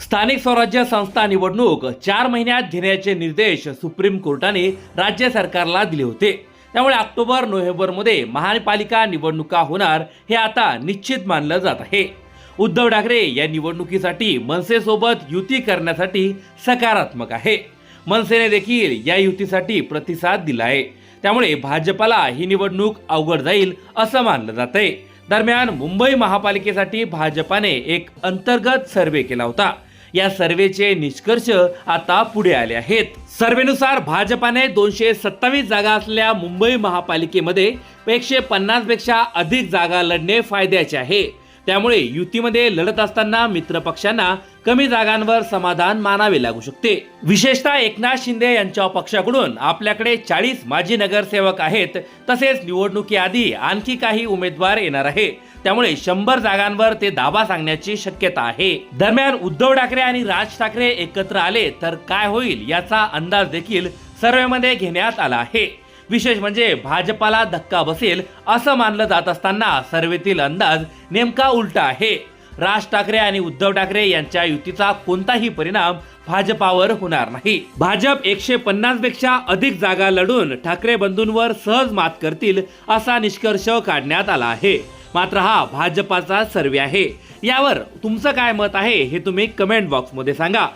स्थानिक स्वराज्य संस्था निवडणूक चार महिन्यात घेण्याचे निर्देश सुप्रीम कोर्टाने राज्य सरकारला दिले होते. त्यामुळे ऑक्टोबर नोव्हेंबरमध्ये महापालिका निवडणुका होणार हे आता निश्चित मानलं जात आहे. उद्धव ठाकरे या निवडणुकीसाठी मनसेसोबत युती करण्यासाठी सकारात्मक आहे. मनसेने देखील या युतीसाठी प्रतिसाद दिला आहे. त्यामुळे भाजपाला ही निवडणूक अवघड जाईल असं मानलं जात आहे. दरम्यान मुंबई महापालिकेसाठी भाजपाने एक अंतर्गत सर्वे केला होता. या सर्वेचे निष्कर्ष आता पुढे आले आहेत. सर्वेनुसार भाजपाने दोनशे सत्तावीस जागा असलेल्या मुंबई महापालिकेमध्ये एकशे पन्नासपेक्षा अधिक जागा लढणे फायद्याचे आहे. त्यामुळे युतीमध्ये लढत असताना मित्र पक्षांना कमी जागांवर समाधान मानावे लागू शकते. विशेषतः एकनाथ शिंदे यांच्या पक्षाकडून आपल्याकडे चाळीस माजी नगरसेवक आहेत. तसेच निवडणुकीआधी आणखी काही उमेदवार येणार आहे. त्यामुळे शंभर जागांवर ते दावा सांगण्याची शक्यता आहे. दरम्यान उद्धव ठाकरे आणि राज ठाकरे एकत्र आले तर काय होईल याचा अंदाज देखील सर्वेमध्ये घेण्यात आला आहे. विशेष म्हणजे भाजपाला धक्का बसेल असं मानलं जात असताना सर्वेतील अंदाज नेमका उलटा आहे. राज ठाकरे आणि उद्धव ठाकरे यांच्या युतीचा कोणताही परिणाम भाजपावर होणार नाही. भाजप एकशे पन्नासपेक्षा अधिक जागा लढून ठाकरे बंधूंवर सहज मात करतील असा निष्कर्ष काढण्यात आला आहे. मात्र हा भाजपाचा सर्वे आहे. यावर तुमचं काय मत आहे हे तुम्ही कमेंट बॉक्समध्ये सांगा.